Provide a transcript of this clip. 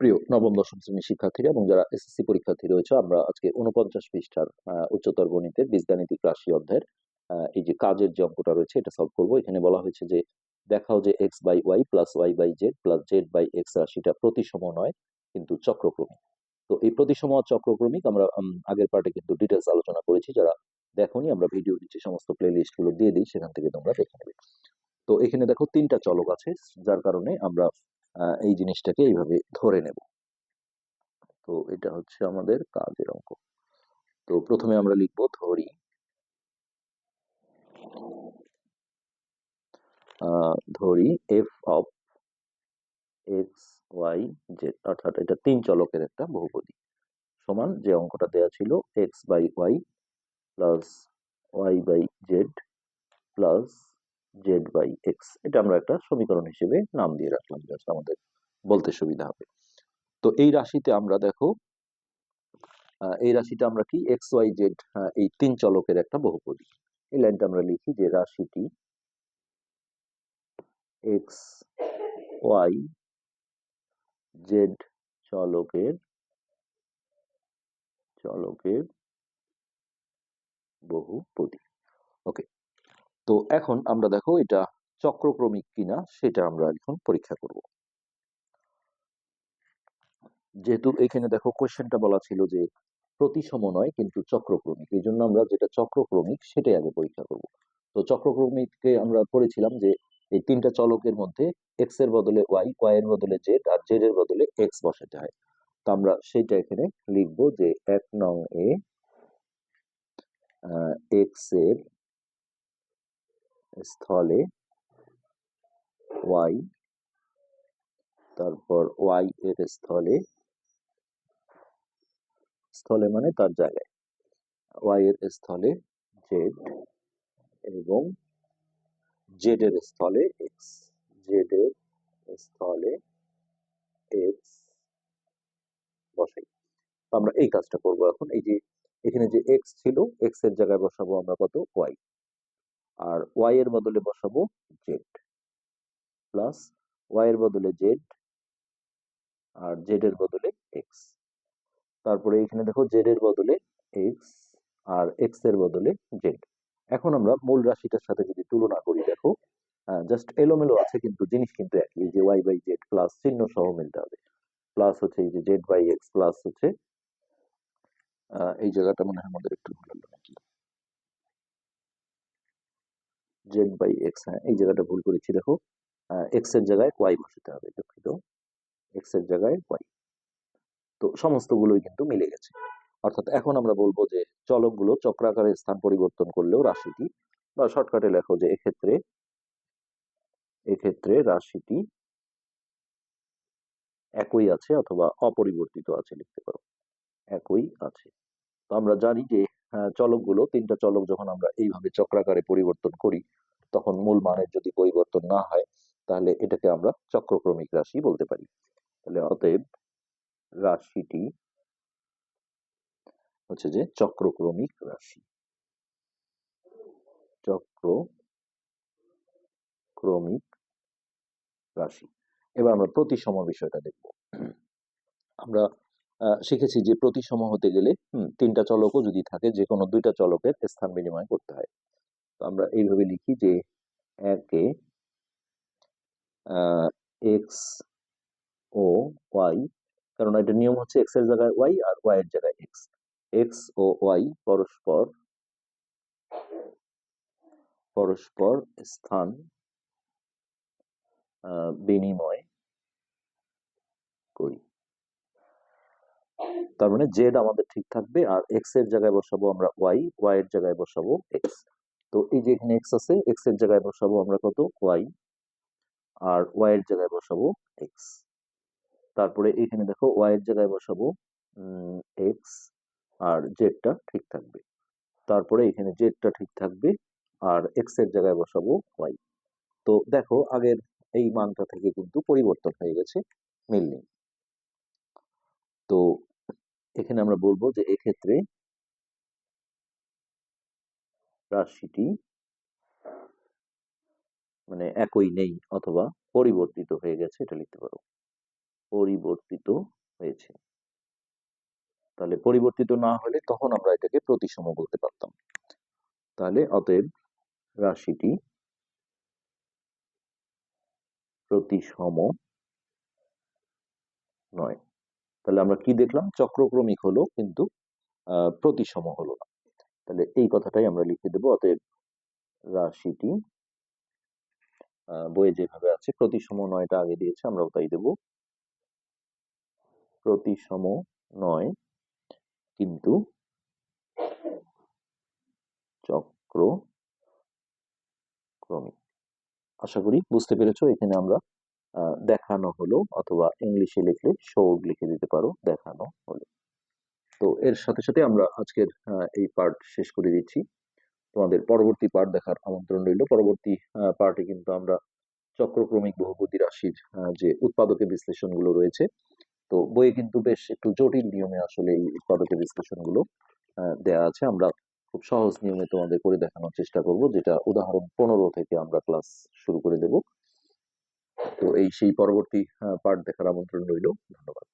প্রিয় নবম, দশম শ্রেণির শিক্ষার্থীরা এবং যারা এসএসসি পরীক্ষার্থী রয়েছে, আমরা আজকে উনপঞ্চাশ পৃষ্ঠার উচ্চতর গণিতের বীজগাণিতিক রাশি অধ্যায়ের এই যে কাজের যে অঙ্কটা রয়েছে, এটা সলভ করব। এখানে বলা হয়েছে যে, দেখাও যে X by Y plus Y by Z plus Z by X রাশিটা প্রতিসম নয়, কিন্তু চক্রক্রমিক। তো এই প্রতিসম চক্রক্রমিক আমরা আগের পার্টে কিন্তু ডিটেলস আলোচনা করেছি। যারা দেখোনি, আমরা ভিডিও নিচে সমস্ত প্লে লিস্টগুলো দিয়ে দিই, সেখান থেকে তোমরা দেখে নেবে। তো এখানে দেখো তিনটা চলক আছে, যার কারণে আমরা এই জিনিসটাকে এইভাবে ধরে নেব। তো এটা হচ্ছে আমাদের কাজের অঙ্ক। তো প্রথমে আমরা লিখব ধরি। ধরি F of X Y Z অর্থাৎ এটা তিন চলকের একটা বহুপদী। সমান যে অঙ্কটা দেয়া ছিল X by Y plus Y by Z plus Z by X এটা আমরা একটা সমীকরণ হিসেবে নাম দিয়ে রাখলাম জাস্ট আমাদের বলতে সুবিধা হবে। তো এই রাশিতে আমরা দেখো এই রাশিটা আমরা কি? এক্স ওয়াই জেড এই তিন চলকের একটা বহুপদী। এই লাইনটা আমরা লিখি যে রাশিটি এক্স ওয়াই জেড চলকের চলকের বহুপদী। তো এখন আমরা দেখো এটা চক্রক্রমিক কিনা সেটা আমরা এখন পরীক্ষা করব। যেহেতু এখানে দেখো কোশ্চেনটা বলা ছিল যে প্রতিসম নয় কিন্তু চক্রক্রমিক, এই জন্য আমরা যেটা চক্রক্রমিক সেটাই আগে পরীক্ষা করব। তো চক্রক্রমিককে আমরা পড়েছিলাম যে এই তিনটা চলকের মধ্যে এক্সের বদলে ওয়াই ওয়াই এর বদলে জেড আর জেড এর বদলে এক্স বসাতে হয়। তো আমরা সেইটা এখানে লিখব যে এক নং এ এক্সের স্থলে ওয়াই তারপর ওয়াই এর স্থলে স্থলে মানে তার জায়গায় ওয়াই এর স্থলে জেড এবং জেড এর স্থলে এক্স জেড এর স্থলে এক্স বসাই। আমরা এই কাজটা করব এখন, এই যে এখানে যে এক্স ছিল এক্সের জায়গায় বসাবো আমরা কত? ওয়াই আর ওয়াই এর বদলে বসাবো জেড প্লাস ওয়াই এর বদলে জেড আর জেড এর বদলে এক্স তারপরে এখানে দেখো জেড এর বদলে এক্স আর এক্সের বদলে জেড এখন আমরা মূল রাশিটার সাথে যদি তুলনা করি, দেখো জাস্ট এলোমেলো আছে কিন্তু জিনিস কিন্তু একই যে ওয়াই বাই জেড প্লাস চিহ্ন সহ মিলতে হবে। প্লাস হচ্ছে এই যে জেড বাই এক্স প্লাস হচ্ছে এই জায়গাটা মনে হয় আমাদের একটু ভুল নাকি জেড বাই এক্স হ্যাঁ এই জায়গাটা ভুল করেছি, দেখো। এক্সের জায়গায় ওয়াই বসাতে হবে, দুঃখিত। এক্সের জায়গায় ওয়াই তো সমস্তগুলোই কিন্তু মিলে গেছে। অর্থাৎ এখন আমরা বলব যে চলকগুলো চক্রাকারে স্থান পরিবর্তন করলেও রাশিটি, বা শর্টকাটে লেখো যে এক্ষেত্রে এক্ষেত্রে রাশিটি একই আছে অথবা অপরিবর্তিত আছে, লিখতে পারো। একই আছে। তো আমরা জানি যে চলকগুলো, তিনটা চলক যখন আমরা এইভাবে চক্রাকারে পরিবর্তন করি, তখন মূল মানের যদি পরিবর্তন না হয়, তাহলে এটাকে আমরা চক্রক্রমিক রাশি বলতে পারি। তাহলে অতএব রাশিটি হচ্ছে যে চক্রক্রমিক রাশি। চক্র ক্রমিক রাশি। এবার আমরা প্রতিসম বিষয়টা দেখব। আমরা শিখেছি যে প্রতিসম হতে গেলে তিনটা চলকও যদি থাকে যে কোনো দুইটা চলকের স্থান বিনিময় করতে হয়। তো আমরা এইভাবে লিখি যে একে এক্স ও ওয়াই কারণ এটা নিয়ম হচ্ছে এক্সের জায়গায় ওয়াই আর ওয়াই এর জায়গায় এক্স এক্স ও ওয়াই পরস্পর পরস্পর স্থান বিনিময় করি। তার মানে জেড আমাদের ঠিক থাকবে আর এক্সের জায়গায় বসাবো আমরা ওয়াই ওয়াই এর জায়গায় বসাবো এক্স তো এই যে এখানে এক্স আছে এক্সের জায়গায় বসাবো আমরা কত? ওয়াই আর ওয়াই এর জায়গায় বসাবো এক্স তারপরে এখানে দেখো ওয়াই এর জায়গায় বসাবো এক্স আর জেডটা ঠিক থাকবে। তারপরে এখানে জেডটা ঠিক থাকবে আর এক্সের জায়গায় বসাবো ওয়াই তো দেখো আগের এই মানটা থেকে কিন্তু পরিবর্তন হয়ে গেছে মিল নেই তো এখানে আমরা বলব যে এক্ষেত্রে রাশিটি মানে একই নেই অথবা পরিবর্তিত হয়ে গেছে, এটা লিখতে পারো। পরিবর্তিত হয়েছে। তাহলে পরিবর্তিত না হলে তখন আমরা এটাকে প্রতিসম বলতে পারতাম। তাহলে অতএব রাশিটি প্রতিসম নয়। তাহলে আমরা কি দেখলাম? চক্রক্রমিক হলো কিন্তু প্রতিসম হলো না। তাহলে এই কথাটাই আমরা লিখে দেবো। অতএব রাশিটি বইয়ে যেভাবে আছে, প্রতিসম নয়টা আগে দিয়েছে, আমরাও তাই দেব। প্রতিসম নয় কিন্তু চক্র ক্রমিক আশা করি বুঝতে পেরেছ, এখানে আমরা দেখানো হলো অথবা ইংলিশে লিখলে শোড লিখে দিতে পারো, দেখানো হলো। তো এর সাথে সাথে আমরা আজকের এই পার্ট শেষ করে দিচ্ছি। তোমাদের পরবর্তী পার্ট দেখার আমন্ত্রণ রইল। পরবর্তী পার্টে কিন্তু আমরা চক্রক্রমিক বহুপদী রাশির যে উৎপাদকের বিশ্লেষণগুলো রয়েছে, তো বইয়ে কিন্তু বেশ একটু জটিল নিয়মে আসলে এই উৎপাদকের বিশ্লেষণগুলো দেয়া আছে। আমরা খুব সহজ নিয়মে তোমাদের করে দেখানোর চেষ্টা করব, যেটা উদাহরণ পনেরো থেকে আমরা ক্লাস শুরু করে দেব। তো এই সেই পরবর্তী পার্ট দেখার আমন্ত্রণ রইল। ধন্যবাদ।